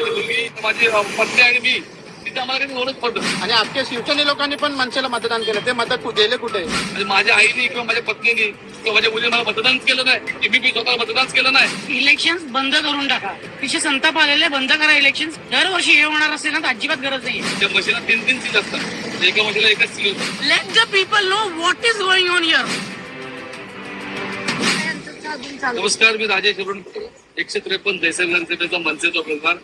माझी मुलगी माझी पत्नी आणि मी तिथे आम्हाला काही ओळख पडतं आणि आपल्या शिवसेने लोकांनी पण मनसेला मतदान केलं. ते मत कु- गेले कुठे? म्हणजे माझ्या आईने किंवा माझ्या पत्नीने किंवा माझ्या मुलीने मला मतदान केलं नाही. मी मी स्वतःला मतदान केलं नाही. इलेक्शन बंद करून टाका. तिचे संताप आलेले बंद करा इलेक्शन दरवर्षी हे होणार असेल ना तर अजिबात गरज नाही त्या मशीला तीन तीन सीट असतात. एका मशीला एकच सीट होतं. Let the people know what is going on here नमस्कार मी राजेश अरुण. एकशे त्रेपन्न देसाई विधानसभेचा मनसेचा उमेदवार.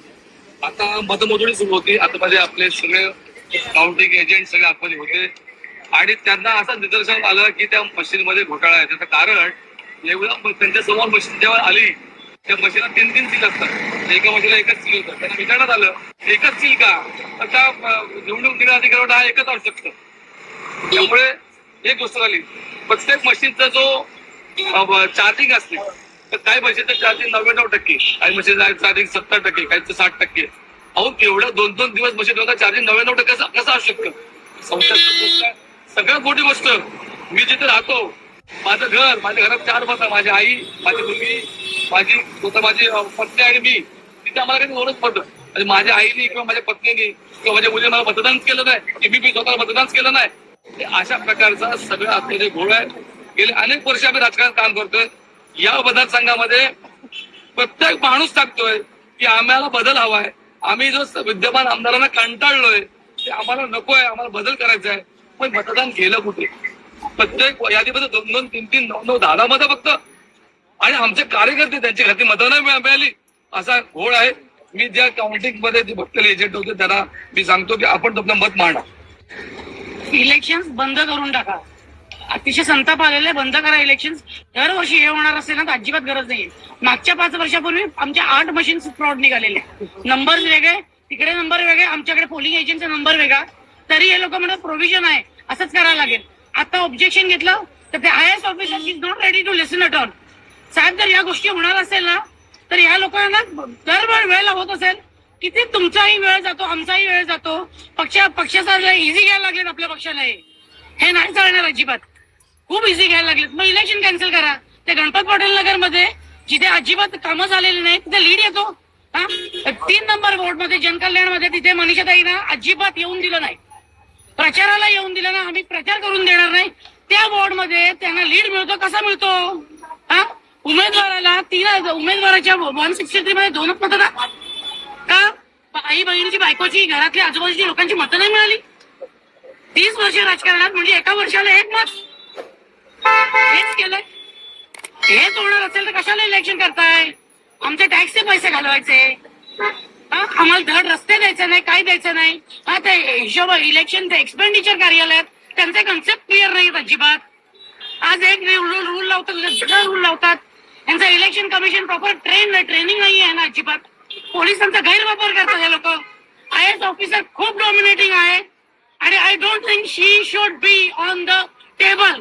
आता मतमोजणी सुरू होती. आता माझे आपले सगळे काउंटिंग एजंट सगळे आतमध्ये होते. आणि त्यांना असं निदर्शन आलं की त्या मशीन मध्ये घोटाळा आहे. त्याचं कारण एवढं त्यांच्यासमोर मशीन जेव्हा आली त्या मशीनला तीन तीन सील असतात. एका मशीनला एकच सील होतं. त्यांना विचारण्यात आलं एकच सील का? तर त्या निवडणूक निर्णय अधिकारी हा एकच असू शकतं. त्यामुळे एक गोष्ट झाली. प्रत्येक मशीनचा जो चार्जिंग असते तर काही मशीनचं चार्जिंग नव्याण्णव टक्के काही मशीन चार्जिंग सत्तर टक्के काही साठ टक्के. अहो केवढं दोन दोन दिवस मशीन चार्जिंग नव्याण्णव टक्के कसं असू शकतं सगळ्यात मोठी गोष्ट मी जिथे राहतो माझं घर माझ्या घरात चार मतं माझी आई माझी मुलगी माझी स्वतः माझी पत्नी आणि मी तिथे आम्हाला काही ओळख पडतं आणि माझ्या आईने किंवा माझ्या पत्नीने किंवा माझ्या मुलीने मला मतदान केलं नाही मी मी स्वतःला मतदान केलं नाही. अशा प्रकारचा सगळं आपले जे घोळ आहे गेले अनेक वर्ष आम्ही राजकारण काम करतोय. या मतदारसंघामध्ये प्रत्येक माणूस टाकतोय की आम्हाला बदल हवाय. आम्ही जो विद्यमान आमदारांना कंटाळलोय ते आम्हाला नकोय आम्हाला बदल करायचा आहे. पण मतदान केलं कुठे? प्रत्येक यादीमध्ये दोन दोन तीन तीन नऊ नऊ दहा मतं फक्त. आणि आमचे कार्यकर्ते त्यांची खाती मतं नाही मिळा- मिळाली. असा घोळ आहे. मी ज्या काउंटिंगमध्ये जे बघलेले एजंट होते त्यांना मी सांगतो की आपण तुमचं मत मांडा. इलेक्शन बंद करून टाका. अतिशय संताप आलेले बंद करा इलेक्शन दरवर्षी हे होणार असेल ना तर अजिबात गरज नाही मागच्या पाच वर्षापूर्वी आमच्या आठ मशीन फ्रॉड निघालेले. नंबर वेगळे तिकडे नंबर वेगळे आमच्याकडे पोलिंग एजंटचा नंबर वेगळा. तरी हे लोक म्हणतात प्रोव्हिजन आहे. असंच करायला लागेल. आता ऑब्जेक्शन घेतलं तर ते I S officer is not ready to listen at all साहेब जर या गोष्टी होणार असेल ना तर या लोकांना दरवेळ वेळ होत असेल. किती तुमचाही वेळ जातो आमचाही वेळ जातो. पक्ष पक्षाचा इझी घ्यायला लागलेत आपल्या पक्षाला हे. हे नाही चालणार अजिबात. खूप इझी घ्यायला लागलेत. मग इलेक्शन कॅन्सल करा. ते गणपत पटेल नगरमध्ये जिथे अजिबात कामं झालेली नाही तिथे लीड येतो. हा? तीन नंबर वोर्डमध्ये जनकल्याणमध्ये तिथे मनीषाताईना अजिबात येऊन दिलं नाही. प्रचाराला येऊन दिलं ना आम्ही प्रचार करून देणार नाही. त्या वॉर्डमध्ये त्यांना लीड मिळतो. कसा मिळतो? हा? उमेदवाराला तीन उमेदवाराच्या वन सिक्स्टी थ्री मध्ये दोनच मतदान का? आई बहिणीची बायकोची घरातल्या आजूबाजूची लोकांची मतं नाही मिळाली? तीस वर्ष राजकारणात म्हणजे एका वर्षाला एक मत. केलंय? हे होणार असेल तर कशाला इलेक्शन करताय? आमचे टॅक्सचे पैसे घालवायचे. आम्हाला धड रस्ते द्यायचे नाही काय द्यायचं नाही. हा ते हिशोब इलेक्शन ते एक्सपेंडिचर कार्यालयात त्यांचे कन्सेप्ट क्लिअर नाही अजिबात. आज एक रूल रूल लावतात दुसरा रूल लावतात. यांचं election commission proper train training नाही आहे ना अजिबात. पोलिसांचा गैरवापर करतात हे लोक. आय एस ऑफिसर खूप डॉमिनेटिंग आहे. आणि I don't think she should be on the table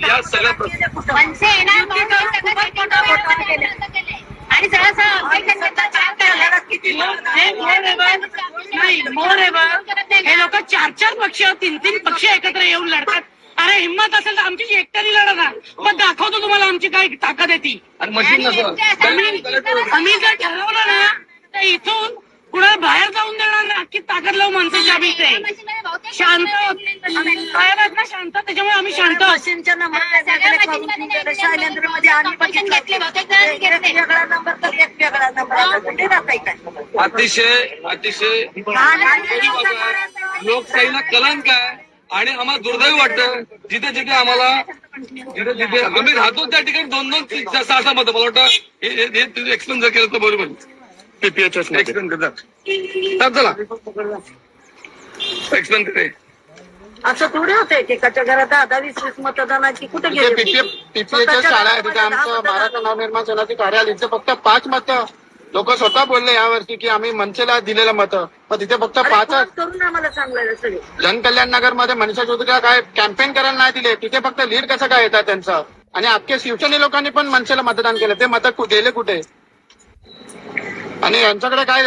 या सगळ्या. आणि सगळं हे मोरेवर नाही मोरेवर हे लोक चार चार पक्ष तीन तीन पक्ष एकत्र येऊन लढतात. अरे हिंमत असेल तर आमची एकट्याने लढा ना मग दाखवतो तुम्हाला आमची काय ताकद आहे ती. आणि मशीन नसं आम्ही आम्ही जर ठरवलं ना तर इथून कुणाला बाहेर जाऊन देणार ना? अख्खी ताकद लावू माणसाची आम्ही ते शांत. आहेत ना शांत. त्याच्यामुळे आम्ही शांत. मशीनच्या नंबर आम्ही बघितलं एक वेगळा नंबर तर एक वेगळा नंबर आता कुठे राहताय काय? अतिशय अतिशय लोकशाहीला कलंक आहे आणि आम्हाला दुर्दैव वाटतं. जिथे जिथे आम्हाला जिथे जिथे आम्ही राहतो त्या ठिकाणी दोन दोन तीन, सहा सहा मतं मला वाटतं. हे- हे हे एक्सप्लेन जर केलं तर बरोबर. एक्सप्लेन करतात चला. एक्सप्लेन करे असं थोडे होते एकाच्या घरात दहा दहा वीस वीस मतदानाची कुठे तिथे गेली पीपीएच्या शाळा आहे तिथे आमचं महाराष्ट्र नवनिर्माण सेनाचे कार्यालय इथे फक्त पाच मतं लोक स्वतः बोलले यावर्षी की आम्ही मनसेला दिलेलं मत पण तिथे फक्त अरे पाच फोन करून आम्हाला सांगायला सगळे जनकल्याण नगरमध्ये मनीषा चौधरीला काय कॅम्पेन करायला नाही दिले तिथे फक्त लीड कसं काय येतात त्यांचं आणि अख्खे शिवसेने लोकांनी पण मनसेला मतदान केलं ते मत गेले कुठे आणि यांच्याकडे काय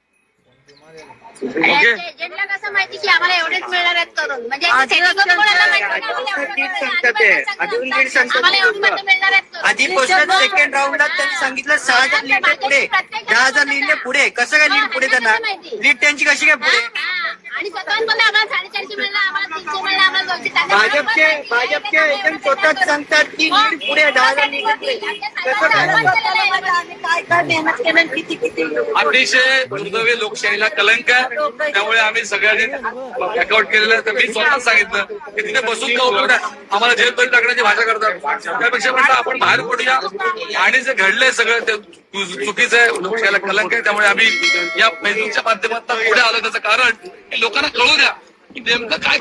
okay एजंटला कसं माहिती की आम्हाला एवढेच मिळणार आहेत करून म्हणजे आधी पोस्टात सेकंड राऊंडला त्यांनी सांगितलं सहा हजार लीड पुढे. दहा हजार लीडने पुढे. कसं काय लीड पुढे त्यांना लीड त्यांची कशी काय पुढे? आणि भाजपचे. भाजपचे एजंट स्वतःच सांगतात की लीड पुढे दहा हजार लीड पुढे. कसं काय काय मेहनत केलं किती किती अतिशय दुर्दैवी लोकशाहीला कलंक आहे. त्यामुळे आम्ही सगळ्यांनी अकाउंट केलेलं तर मी स्वतः सांगितलं की तिथे बसून का उपयोग आम्हाला जेल तरी टाकण्याची भाषा करतात. त्यापेक्षा म्हणतात आपण बाहेर पडूया. आणि जे घडलंय सगळं ते चुकीचं आहे. लोकशाहीला कलंक आहे. त्यामुळे आम्ही या फेसबुकच्या माध्यमातून पुढे आलो. त्याचं कारण लोकांना कळू द्या की नेमकं काय